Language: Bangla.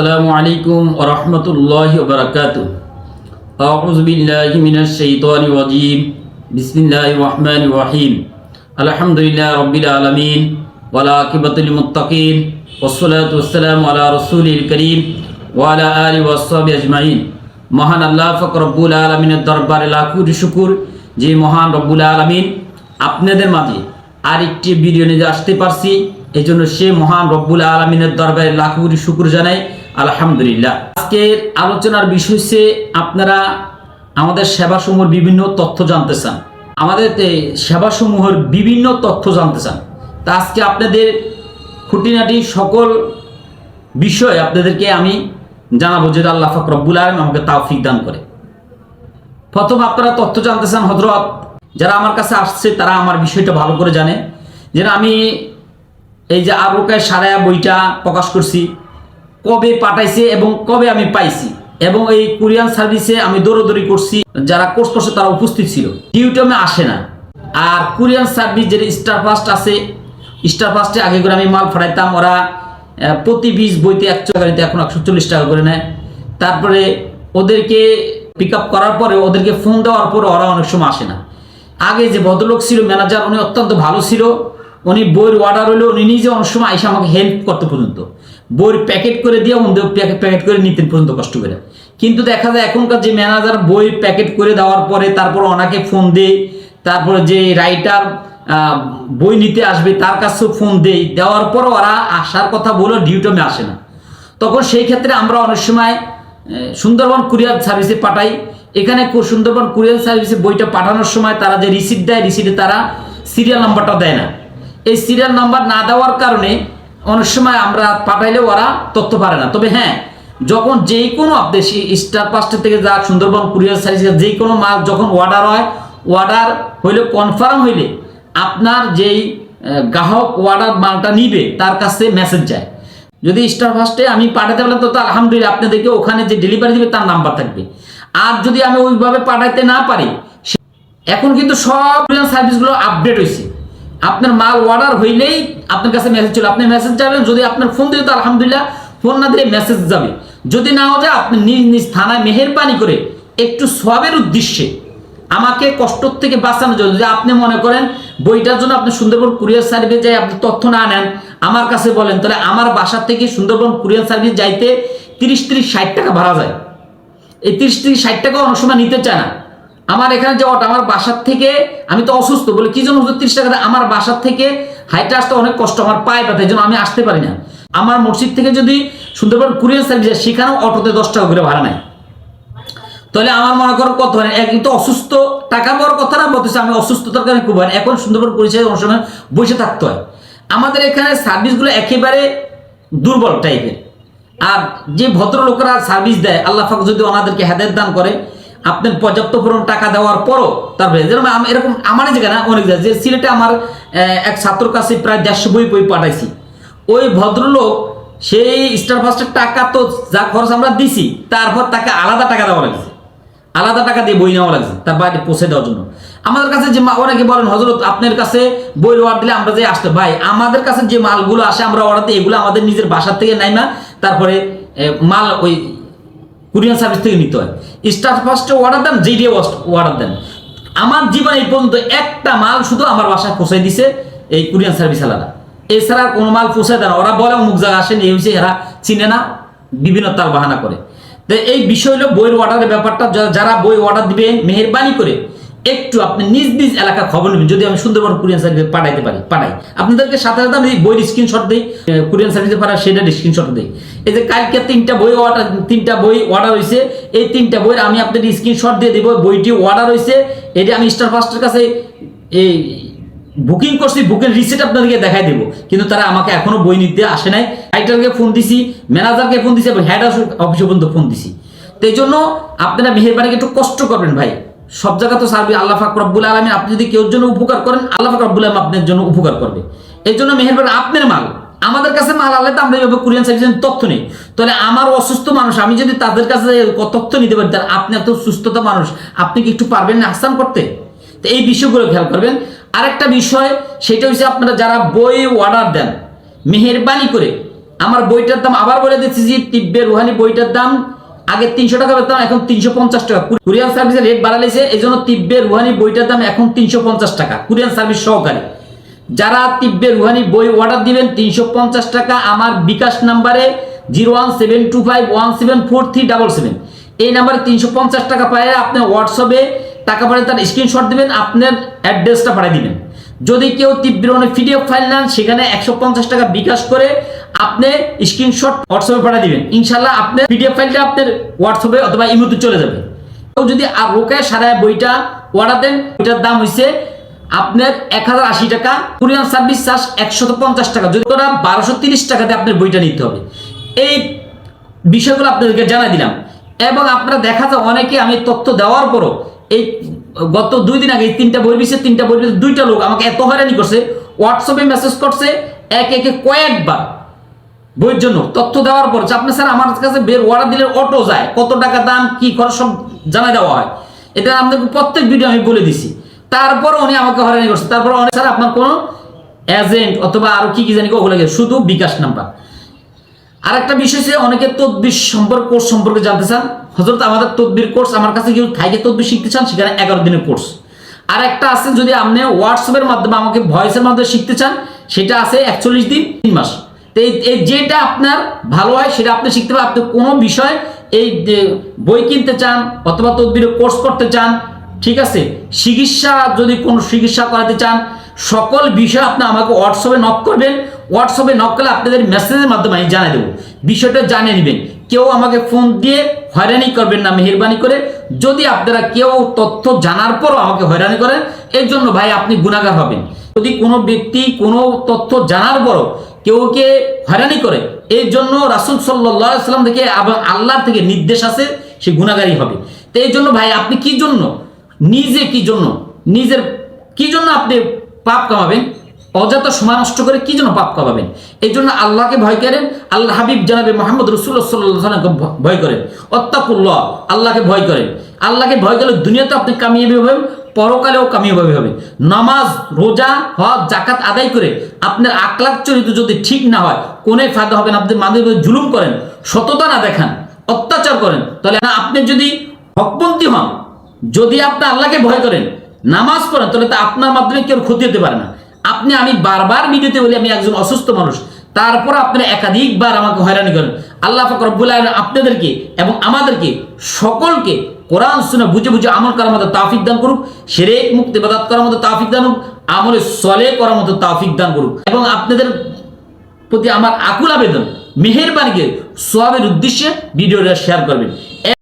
আসসালামু আলাইকুম ওরহমতুল্লাহ বরকাত আউজবিল্লাহ মিনাশ শৈতানি ওয়াজিম বিসমিল্লাহ রহমান রাহিম। আলহামদুলিল্লাহ রব্বিল আলমিন। ওয়ালাকিবাতুল للمتقين والصلاة والسلام على رسول الكريم وعلى آله وصحبه أجمعين মহান আল্লাহ ফকরবুল আলমিনের দরবারে লাখুর শুকুর। যে মহান রব্বুল আলমিন আপনাদের মাঝে আরেকটি ভিডিও নিয়ে আসতে পারছি। এই জন্য সে মহান রব্বুল আলমিনের দরবারে লাখুর শুকুর জানায় আলহামদুলিল্লাহ। আজকের আলোচনার বিষয় হচ্ছে আপনারা আমাদের সেবাসমূহের বিভিন্ন তথ্য জানতে চান। আমাদের সেবাসমূহের বিভিন্ন তথ্য জানতে চান। তা আজকে আপনাদের খুঁটিনাটি সকল বিষয় আপনাদেরকে আমি জানাব যে আল্লাহ ফাক রব্বুল আলম আমাকে তাওফিক দান করে। প্রথম আপনারা তথ্য জানতে চান হজরত যারা আমার কাছে আসছে, তারা আমার বিষয়টা ভালো করে জানে। যে আমি এই যে আবুকায় সারায়া বইটা প্রকাশ করছি কবে পাঠাইছে এবং কবে আমি পাইছি? এবং এই কোরিয়ান সার্ভিসে আমি দৌড়দৌড়ি করছি, যারা কোর্স করছে তারা উপস্থিত ছিল। ইউটিউবে আসে না। আর কোরিয়ান সার্ভিস যেটা স্টার ফাস্ট আছে স্টার ফাস্টে আগে করে আমি মাল ফাটাইতাম ওরা প্রতি বীজ বইতে একশো নিতে এখন একশো চল্লিশ টাকা করে নেয়। তারপরে ওদেরকে পিক আপ করার পরে ওদেরকে ফোন দেওয়ার পরে ওরা অনেক সময় আসে না। আগে যে ভদ্রলোক ছিল ম্যানেজার উনি অত্যন্ত ভালো ছিল। উনি বইয়ের অর্ডার হলে উনি নিজে অনেক সময় এসে আমাকে হেল্প করতে পর্যন্ত। বইয়ের প্যাকেট করে দিয়ে উনি প্যাকেট করে নিতেন পর্যন্ত কষ্ট করে। কিন্তু দেখা যায় এখনকার যে ম্যানেজার বই প্যাকেট করে দেওয়ার পরে তারপর ওনাকে ফোন দেয়, তারপরে যে রাইটার বই নিতে আসবে তার কাছেও ফোন দেয়, দেওয়ার পর ওরা আসার কথা বলে ডিউটমে আসে না। তখন সেই ক্ষেত্রে আমরা অনেক সময় সুন্দরবন কুরিয়ার সার্ভিসে পাঠাই। এখানে সুন্দরবন কুরিয়ার সার্ভিসে বইটা পাঠানোর সময় তারা যে রিসিট দেয় রিসিটে তারা সিরিয়াল নাম্বারটা দেয় না। এই সিরিয়াল নাম্বার না দেওয়ার কারণে অনেক সময় আমরা পাঠাইলে ওরা তথ্য পারে না। তবে হ্যাঁ যখন যেই কোনো আপনি স্টার পাস্টার থেকে যা সুন্দরবন কুরিয়ার সার্ভিস যে কোনো মাল যখন অর্ডার হয় অর্ডার হইলে কনফার্ম হইলে আপনার যেই গ্রাহক অর্ডার মালটা নিবে, তার কাছে মেসেজ যায়। যদি স্টার ফার্স্টে আমি পাঠাতে পারলাম, তো আলহামদুলিল্লাহ আপনাদেরকে ওখানে যে ডেলিভারি দিবে, তার নাম্বার থাকবে। আর যদি আমি ওইভাবে পাঠাইতে না পারি এখন কিন্তু সব সার্ভিসগুলো আপডেট হয়েছে আপনার মাল অর্ডার হইলেই আপনার কাছে মেসেজ চলে। আপনি মেসেজ যাবেন যদি আপনার ফোন দিলে তো আলহামদুলিল্লাহ ফোন না দিলে মেসেজ যাবে। যদি নাও যায়, আপনি নিজ নিজ থানায় মেহেরবানি করে একটু সবের উদ্দেশ্যে আমাকে কষ্ট থেকে বাঁচানোর জন্য, যদি আপনি মনে করেন বইটার জন্য আপনি সুন্দরবন কুরিয়ার সার্ভিস যাই, আপনি তথ্য না নেন, আমার কাছে বলেন, তাহলে আমার বাসা থেকে সুন্দরবন কুরিয়ার সার্ভিস যাইতে তিরিশ তিরিশ ষাট টাকা ভাড়া যায়। এই তিরিশ তিরিশ ষাট টাকা অনেক সময় নিতে চায় না। আমার এখানে যাওয়াটা আমার বাসার থেকে, আমি তো অসুস্থ, বলে, কি জন্য হুজুর তিরিশ টাকা? আমার বাসার থেকে হাইটে আসতে অনেক কষ্ট, আমার পায়ে ব্যথা জন্য আমি আসতে পারি না। আমার মসজিদ থেকে যদি সুন্দরবন কুরিয়ার সার্ভিস যায় সেখানেও অটোতে দশ টাকা করে ভাড়া নেয়। তাহলে আমার মনে করো কত হয় এক তো অসুস্থ, টাকা পাওয়ার কথা না, বলতেছে আমি অসুস্থতার কারণে খুব হয় এখন সুন্দরবন পরিচয় অনেক সময় বসে থাকতে হয়। আমাদের এখানে সার্ভিসগুলো একেবারে দুর্বল টাইপের আর যে ভদ্রলোকেরা সার্ভিস দেয়, আল্লাহ ফাক যদি ওনাদেরকে হেদায়ত দান করে আপনার পর্যাপ্ত পরিমাণ টাকা দেওয়ার পরও তারপরে যেরকম এরকম আমার জায়গায় না, অনেক জায়গায়, যে সিলেটে আমার এক ছাত্র কাছে প্রায় দেড়শো বই বই পাঠাইছি। ওই ভদ্রলোক, সেই স্টার ফার্স্টের টাকা তো যা খরচ আমরা দিছি, তারপর তাকে আলাদা টাকা দেওয়া লাগছে। আলাদা টাকা দিয়ে বই নেওয়া লাগছে, তার বাড়িতে পৌঁছে দেওয়ার জন্য। আমাদের কাছে যে অনেকে বলেন হজরত আপনার কাছে বই অর্ডার দিলে আমরা যে আসতে ভাই, আমাদের কাছে যে মালগুলো আসে, আমরা অর্ডার দিই, এগুলো আমাদের নিজের বাসার থেকে নাই না। তারপরে মাল ওই কুরিয়ান সার্ভিস থেকে নিতে হয়। স্টার ফার্স্টে অর্ডার দেন জিডি অর্ডার দেন। আমার জীবনে এই পর্যন্ত একটা মাল শুধু আমার বাসায় পৌঁছাই দিছে এই কুরিয়ান সার্ভিস আলাদা। এছাড়া কোনো মাল পৌঁছায় দেন ওরা বলে, অমুক জায়গা আসেন, এই হচ্ছে এরা চিনে না, বিভিন্ন তার বাহানা করে। তো এই বিষয় হলো বইয়ের অর্ডারের ব্যাপারটা। যারা বই অর্ডার দিবে, মেহরবানি করে একটু আপনি নিজ নিজ এলাকা খবর নেবেন, যদি আমি সুন্দরবন কুরিয়ান সার্ভিসে পাঠাইতে পারি, পাঠাই। আপনাদেরকে সাথে সাথে আমি বইয়ের স্ক্রিনশট দিই কুরিয়ান সার্ভিসে পাঠাই, সেটার স্ক্রিনশট দিই। এই যে কালকে তিনটা বই অর্ডার তিনটা বই অর্ডার হয়েছে এই তিনটা বইয়ের আমি আপনাদের স্ক্রিনশট দিয়ে দেবো, বইটি অর্ডার হয়েছে এটা আমি স্টার ফার্স্টের কাছে, এই বুকিং করছি বুকিং রিসিট আপনাদেরকে দেখাই দেবো। কিন্তু তারা আমাকে এখনও বই নিতে আসে নাই। রাইটারকে ফোন দিছি ম্যানেজারকে ফোন দিছি, এবং হেড অফিসে পর্যন্ত ফোন দিছি। তো এই জন্য আপনারা মেহেরবানিকে একটু কষ্ট করবেন ভাই। সব জায়গা তো সার্বি আল্লাহ ফাক রব্বুল আলমিন, আপনি যদি কেউ জন্য উপকার করেন, আল্লাহ ফাক রব্বুল আলম আপনার জন্য উপকার করবে। এই জন্য মেহেরবানি আপনার মাল, আমাদের কাছে মাল আনলে তো আমরা এইভাবে কুরিয়ান সার্ভিসের তথ্য নেই। তাহলে আমার অসুস্থ মানুষ, আমি যদি তাদের কাছে তথ্য নিতে পারি, তাহলে আপনি এত সুস্থতা মানুষ, আপনি কি একটু পারবেন না আহসান করতে? তো এই বিষয়গুলো খেয়াল করবেন। আরেকটা বিষয়, সেটা হচ্ছে আপনারা যারা বই অর্ডার দেন, মেহেরবানি করে, আমার বইটার দাম আবার বলে দিচ্ছি যে, তিব্বে রুহানি বইটার দাম আগে তিনশো টাকা পেতাম এখন তিনশো পঞ্চাশ টাকা। কুরিয়ান সার্ভিসের রেট বাড়ালেছে, এই জন্য তিব্বে রুহানি বইটার দাম এখন তিনশো পঞ্চাশ টাকা কুরিয়ান সার্ভিস সহকারে। যারা তিব্বে রুহানি বই অর্ডার দিবেন, তিনশো পঞ্চাশ টাকা, আমার বিকাশ নাম্বারে zero one seven two five one seven four three double seven. এই নাম্বারে তিনশো পঞ্চাশ টাকা পায় আপনি হোয়াটসঅ্যাপে টাকা পাঠিয়ে তার স্ক্রিনশট দিবেন, আপনার অ্যাড্রেসটা পাঠিয়ে দিবেন। যদি কেউ তিব্বিরনে পিডিএফ ফাইল নেন, সেখানে একশো পঞ্চাশ টাকা বিকাশ করে আপনি স্ক্রিনশট হোয়াটসঅ্যাপে পাঠিয়ে দিবেন। ইনশাল্লাহ আপনার পিডিএফ ফাইলটা আপনার হোয়াটসঅ্যাপে অথবা ইমোতে চলে যাবে। কেউ যদি আর রোকায় বইটা অর্ডার দেন, বইটার দাম হয়েছে আপনার এক হাজার আশি টাকা কুরিয়ান সার্ভিস চার্জ একশত পঞ্চাশ টাকা। যদি ওরা বারোশো তিরিশ টাকাতে আপনার বইটা নিতে হবে। এই বিষয়গুলো আপনাদেরকে জানাই দিলাম। এবং আপনারা দেখা যায় অনেকে আমি তথ্য দেওয়ার পরও এই গত দুই দিন আগে তিনটা বই বিষয়ে তিনটা বই দুইটা লোক আমাকে এত হয়রানি করছে হোয়াটসঅ্যাপে মেসেজ করছে, এক একে কয়েকবার বইয়ের জন্য তথ্য দেওয়ার পর যে আপনি স্যার আমার কাছে বের অর্ডার দিলে অটো যায়, কত টাকা দাম, কি খরচ, সব জানাই দেওয়া হয়। এটা আপনাকে প্রত্যেক ভিডিও আমি বলে দিছি। তারপর উনি আমাকে হয়রানি করছে। তারপর অনেক স্যার, আপনার কোনো এজেন্ট অথবা আরও কি কি জানি ওগুলো শুধু বিকাশ নাম্বার। আর একটা বিষয় হচ্ছে, অনেকে তদবির সম্পর্ক কোর্স সম্পর্কে জানতে চান। হজরত আমাদের তদবির কোর্স আমার কাছে কেউ থাইকে তদবির শিখতে চান, সেখানে এগারো দিনের কোর্স আর একটা আছে, যদি আপনি হোয়াটসঅ্যাপের মাধ্যমে আমাকে ভয়েসের মাধ্যমে শিখতে চান, সেটা আছে একচল্লিশ দিন, তিন মাস। তো এই যেটা আপনার ভালো হয়, সেটা আপনি শিখতে পারেন। আপনি কোনো বিষয় এই বই কিনতে চান অথবা তদবিরের কোর্স করতে চান, ঠিক আছে? চিকিৎসা যদি কোনো চিকিৎসা করাতে চান, সকল বিষয় আপনি আমাকে হোয়াটসঅ্যাপে নক করবেন। হোয়াটসঅ্যাপে নক করলে আপনাদের মেসেজের মাধ্যমে আমি জানিয়ে দেবো। বিষয়টা জানিয়ে নেবেন। কেউ আমাকে ফোন দিয়ে হয়রানি করবেন না, মেহরবানি করে। যদি আপনারা কেউ তথ্য জানার পরও আমাকে হয়রানি করেন, এর জন্য ভাই আপনি গুণাগার হবেন। যদি কোনো ব্যক্তি কোনো তথ্য জানার পরও কেউকে হয়রানি করে। এই জন্য রাসুল সাল্লাম থেকে এবং আল্লাহর থেকে নির্দেশ আছে, সে গুণাগারই হবে। তো এই জন্য ভাই, আপনি কি জন্য, নিজে কি জন্য, নিজের কি জন্য আপনি পাপ কামাবেন? অযথা সময় নষ্ট করে কি জন্য পাপ কামাবেন? এই জন্য আল্লাহকে ভয় করেন আল্লাহ হাবিব জানাবে মোহাম্মদ রসুল্লাহ সাল্লামকে ভয় করেন। অত্তাকুল্লাহ আল্লাহকে ভয় করেন। আল্লাহকে ভয় করলে দুনিয়াতে আপনি কামিয়াবি হবেন পরকালেও কামিয়াবি হবে নামাজ, রোজা, হজ জাকাত আদায় করে আপনার আকলাক চরিত্র যদি ঠিক না হয়, কোনে ফায়দা হবেন, আপনি মাদের জুলুম করেন, সততা না দেখান, অত্যাচার করেন, তাহলে আপনি যদি হকপন্থী হন, যদি আপনি আল্লাহকে ভয় করেন, নামাজ পড়েন, তাহলে তা আপনার মাধ্যমে কেউ ক্ষতি হতে পারে না। আপনি, আমি বারবার ভিডিওতে বলি, আমি একজন অসুস্থ মানুষ তারপর আপনারা একাধিকবার আমাকে হয়রানি করেন। আল্লাহ ফকরবুল রব্বুল আপনাদেরকে এবং আমাদেরকে সকলকে কোরআন শুনে বুঝে বুঝে আমল করার মতো তাফিক দান করুক, সেরেক মুক্তি বাদাত করার মতো তাফিক দান হোক আমলে সলে করার মতো তাফিক দান করুক। এবং আপনাদের প্রতি আমার আকুল আবেদন, মেহেরবানিকে, সোয়াবের উদ্দেশ্যে ভিডিওটা শেয়ার করবেন।